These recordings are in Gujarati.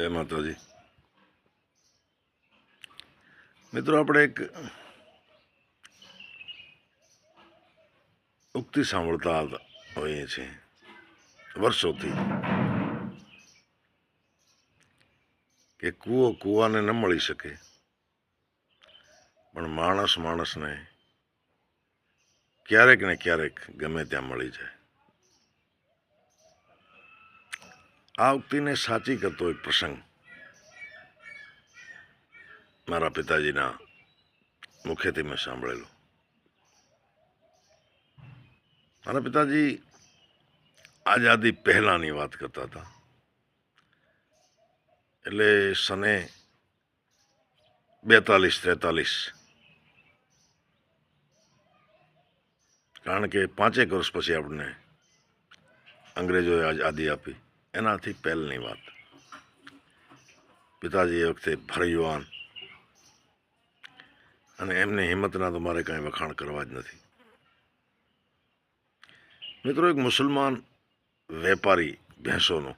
જય માતાજી. મિત્રો, આપણે એક ઉક્તિ સાંભળતા હોઈએ છીએ, વર્ષોથી. કે કૂવો કૂવાને ન મળી શકે, પણ માણસ માણસને ક્યારેક ને ક્યારેક ગમે ત્યાં મળી જાય. આ સાચી કરતો એક પ્રસંગ. મારા પિતાજીના મુખેથી મેં સાંભળેલું. મારા પિતાજી આઝાદી પહેલાંની વાત કરતા હતા. એટલે સને બેતાલીસ તેતાલીસ કારણ કે પાંચેક વર્ષ પછી આપણને અંગ્રેજોએ આઝાદી આપી. એનાથી પહેલની વાત. પિતાજી એ વખતે ભરયુવાન અને એમની હિંમતના તો મારે કાંઈ વખાણ કરવા જ નથી. મિત્રો, એક મુસલમાન વેપારી ભેંસોનો.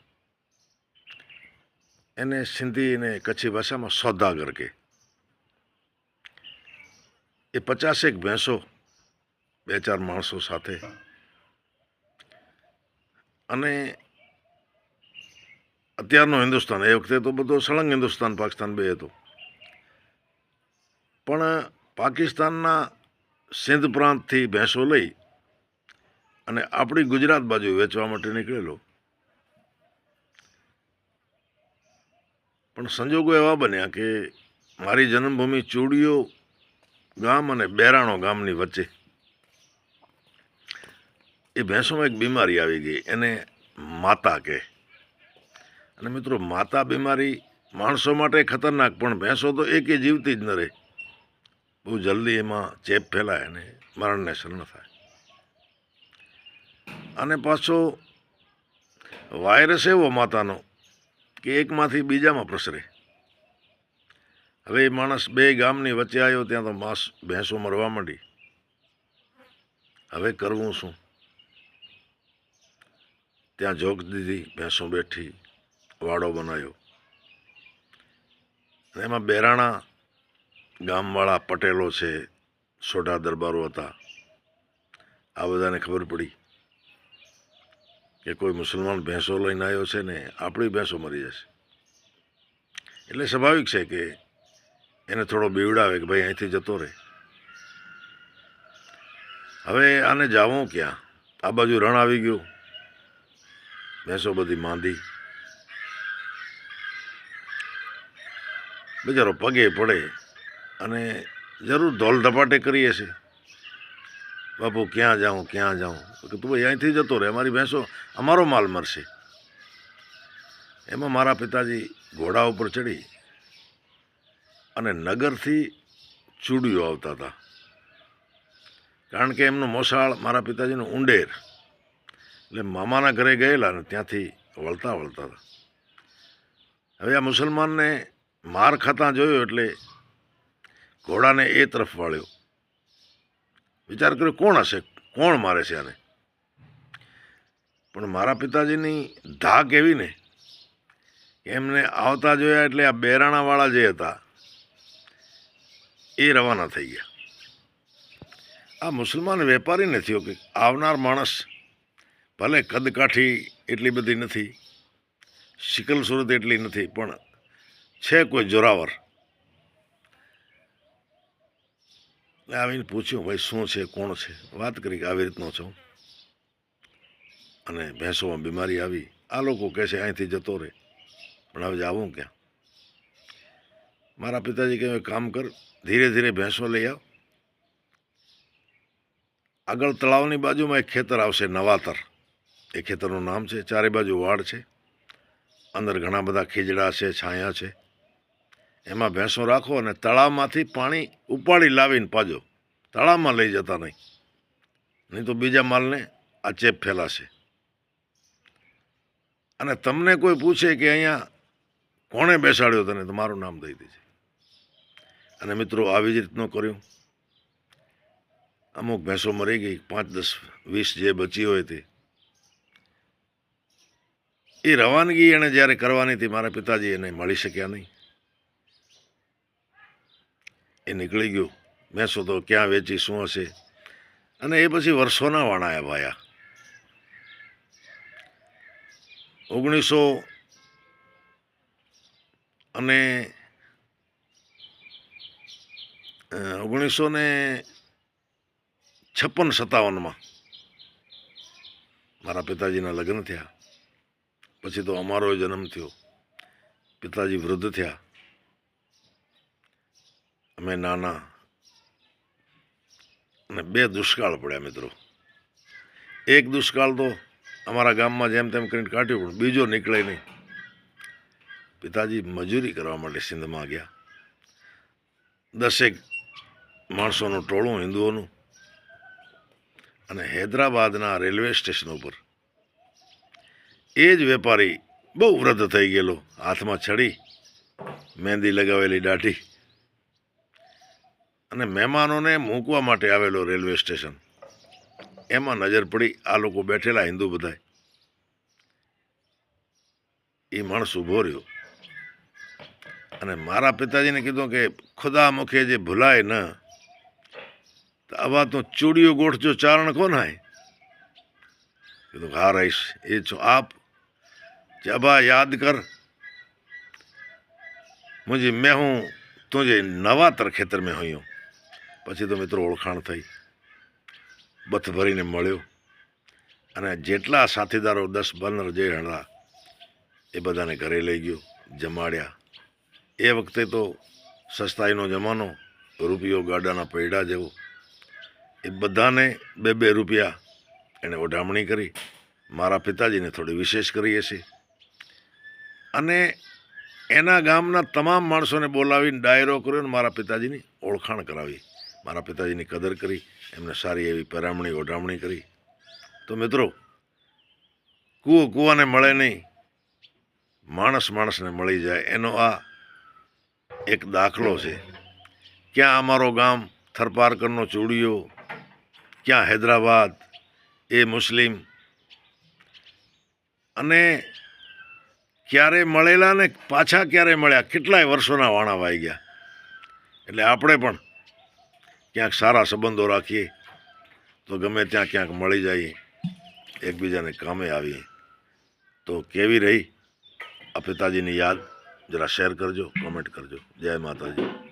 એને સિંધી અને કચ્છી ભાષામાં સોદાગર કે એ પચાસેક ભેંસો બે ચાર માણસો સાથે. અને અત્યારનો હિન્દુસ્તાન, એ વખતે તો બધો સળંગ હિન્દુસ્તાન, પાકિસ્તાન બે હતો. પણ પાકિસ્તાનના સિંધ પ્રાંતથી ભેંસો લઈ અને આપણી ગુજરાત બાજુ વેચવા માટે નીકળેલો. પણ સંજોગો એવા બન્યા કે મારી જન્મભૂમિ ચૂડીઓ ગામ અને બેરાણો ગામની વચ્ચે. એ ભેંસોમાં એક બીમારી આવી ગઈ, એને માતા કહે. અને મિત્રો, માતા બીમારી માણસો માટે ખતરનાક, પણ ભેંસો તો એકે જીવતી જ ન રહે. બહુ જલ્દી એમાં ચેપ ફેલાય અને મરણને શરણ થાય. અને પાછો વાયરસ એવો માતાનો કે એકમાંથી બીજામાં પ્રસરે. હવે એ માણસ બે ગામની વચ્ચે આવ્યો, ત્યાં તો માંસ, ભેંસો મરવા માંડી. હવે કરવું શું? ત્યાં જોગ દીધી, ભેંસો બેઠી વાડો બનાવ્યો એમાં બેરાણા ગામવાળા પટેલો છે, સોઢા દરબારો હતા. આ બધાને ખબર પડી કે કોઈ મુસલમાન ભેંસો લઈને આવ્યો છે ને, આપણી ભેંસો મરી જશે. એટલે સ્વાભાવિક છે કે એને થોડો બીવડાવે કે ભાઈ અહીંથી જતો રહે. હવે આને જાવું ક્યાં? આ બાજુ રણ આવી ગયું. ભેંસો બધી માંદી. બિચારો પગે પડે અને જરૂર ધોલ ધપાટે કરીએ છે બાપુ, ક્યાં જાઉં ક્યાં જાઉં? કે તું ભાઈ અહીંથી જતો રહે, અમારી ભેંસો અમારો માલ મરશે. એમાં મારા પિતાજી ઘોડા ઉપર ચડી અને નગરથી ચૂડિયો આવતા હતા. કારણ કે એમનું મોસાળ મારા પિતાજીનું ઉંડેર. એટલે મામાના ઘરે ગયેલા અને ત્યાંથી વળતા વળતા હતા. હવે આ મુસલમાનને માર ખાતા જોયો એટલે ઘોડાને એ તરફ વાળ્યો. વિચાર કર્યો, કોણ હશે? કોણ મારે છે આને? પણ મારા પિતાજીની ધાક એવી ને, એમને આવતા જોયા એટલે આ બેરાણાવાળા જે હતા, એ રવાના થઈ ગયા. આ મુસલમાન વેપારી નથી કે આવનાર માણસ ભલે કદકાઠી એટલી બધી નથી, શિકલ સુરત એટલી નથી, પણ છે કોઈ જોરાવર? આવીને પૂછ્યું, ભાઈ, શું છે? કોણ છે? વાત કરી કે આવી રીતનો છું. અને ભેંસોમાં બીમારી આવી. આ લોકો કહે છે, અહીંથી જતો રહે પણ હવે આવું ક્યાં? મારા પિતાજી કહે કામ કર, ધીરે ધીરે ભેંસો લઈ આવ. આગળ તળાવની બાજુમાં એક ખેતર આવશે, નવાતર. એ ખેતરનું નામ છે, ચારે બાજુ વાડ છે. અંદર ઘણા બધા ખીજડા છે, છાયા છે. એમાં ભેંસો રાખો અને તળાવમાંથી પાણી ઉપાડી લાવીને પાજો. તળાવમાં લઈ જતા નહીં. નહીં તો બીજા માલને આ ચેપ ફેલાશે. અને તમને કોઈ પૂછે કે અહીંયા કોણે બેસાડ્યો તને, તો મારું નામ દઈ દેજે. અને મિત્રો, આવી જ રીતનું કર્યું. અમુક ભેંસો મરી ગઈ, પાંચ, દસ, વીસ જે બચી હોય તે. એ રવાનગી એણે જ્યારે કરવાની હતી, મારા પિતાજી એને મળી શક્યા નહીં. એ નીકળી ગયું. મેં શું તો ક્યાં વેચી, શું હશે? અને એ પછી વર્ષોના વાણાયા ભાયા. ઓગણીસો અને ઓગણીસો ને છપ્પન સત્તાવનમાં મારા પિતાજીના લગ્ન થયા. પછી તો અમારો જન્મ થયો. પિતાજી વૃદ્ધ થયા. અમે નાના અને બે દુષ્કાળ પડ્યા મિત્રો. એક દુષ્કાળ તો અમારા ગામમાં જેમ તેમ કરીને કાઢ્યું, પણ બીજો નીકળે નહીં. પિતાજી મજૂરી કરવા માટે સિંધમાં ગયા. દસેક માણસોનું ટોળું હિન્દુઓનું અને હૈદરાબાદના રેલવે સ્ટેશન ઉપર. એ જ વેપારી બહુ વૃદ્ધ થઈ ગયેલો, હાથમાં છડી, મહેંદી લગાવેલી દાઢી અને મહેમાનોને મૂકવા માટે આવેલો રેલવે સ્ટેશન. એમાં નજર પડી આ લોકો બેઠેલા હિન્દુ બધાય. એ માણસ ઊભો રહ્યો. અને મારા પિતાજીને કીધું કે, ખુદા મુખે જે ભૂલાય ન, તો આવા તો ચૂડીઓ ગોઠજો, ચારણ કોણ હાય? કીધું હા રહીશ એ છો આપ. જબા યાદ કર. મુજે મેં હું નવા તર ખેતર મેં હું પછી તો મિત્રો ઓળખાણ થઈ. બથ ભરીને મળ્યો. અને જેટલા સાથીદારો દસ પંદર જે હતા, એ બધાને ઘરે લઈ ગયો, જમાડ્યા. એ વખતે તો સસ્તાઈનો જમાનો, રૂપિયો ગાડાના પૈડા જેવો. એ બધાને બે બે રૂપિયા એણે ઓઢામણી કરી. મારા પિતાજીને થોડી વિશેષ કરી હશે. અને એના ગામના તમામ માણસોને બોલાવીને ડાયરો કર્યો અને મારા પિતાજીની ઓળખાણ કરાવી. મારા પિતાજીની કદર કરી, એમને સારી એવી પરામણી, ઓઢામણી કરી. તો મિત્રો, કૂવો કૂવાને મળે નહીં. માણસ માણસને મળી જાય. એનો આ એક દાખલો છે. ક્યાં અમારો ગામ થરપારકરનો ચૂડિયો, ક્યાં હૈદરાબાદ એ મુસ્લિમ. અને ક્યારે મળેલા ને પાછા ક્યારે મળ્યા? કેટલાય વર્ષોના વાણા વાઈ ગયા. એટલે આપણે પણ ક્યાંક સારા સંબંધો રાખીએ, તો ગમે ત્યાં ક્યાંક મળી જઈએ, એકબીજાને કામે આવીએ. તો કેવી રહી આ પિતાજીની યાદ? જરા શેર કરજો કોમેન્ટ કરજો. જય માતાજી.